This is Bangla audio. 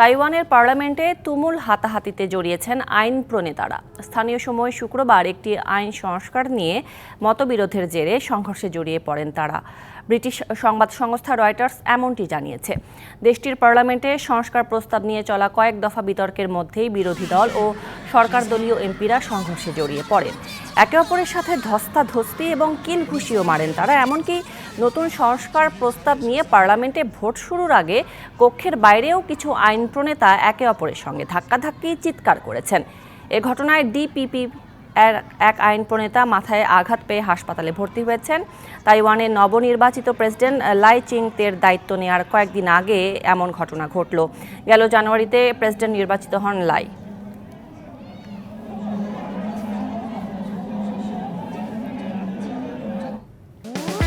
তাইওয়ানের পার্লামেন্টে তুমুল হাতাহাতিতে জড়িয়েছেন আইন প্রণেতারা। স্থানীয় সময় শুক্রবার একটি আইন সংস্কার নিয়ে মতবিরোধের জেরে সংঘর্ষে জড়িয়ে পড়েন তারা। ব্রিটিশ সংবাদ সংস্থা রয়টার্স এমনটি জানিয়েছে। দেশটির পার্লামেন্টে সংস্কার প্রস্তাব নিয়ে চলা কয়েক দফা বিতর্কের মধ্যেই বিরোধী দল ও সরকার দলীয় এমপিরা সংঘর্ষে জড়িয়ে পড়েন। একে অপরের সাথে ধস্তাধস্তি এবং কিল ঘুষিও মারেন তারা। এমনকি নতুন সংস্কার প্রস্তাব নিয়ে পার্লামেন্টে ভোট শুরুর আগে কক্ষের বাইরেও কিছু আইন প্রণেতা একে অপরের সঙ্গে ধাক্কাধাক্কি চিৎকার করেছেন। এ ঘটনায় ডিপিপি এক আইন প্রণেতা মাথায় আঘাত পেয়ে হাসপাতালে ভর্তি হয়েছেন। তাইওয়ানের নবনির্বাচিত প্রেসিডেন্ট লাই চিং তের দায়িত্ব নেওয়ার কয়েকদিন আগে এমন ঘটনা ঘটল। গেল জানুয়ারিতে প্রেসিডেন্ট নির্বাচিত হন লাই।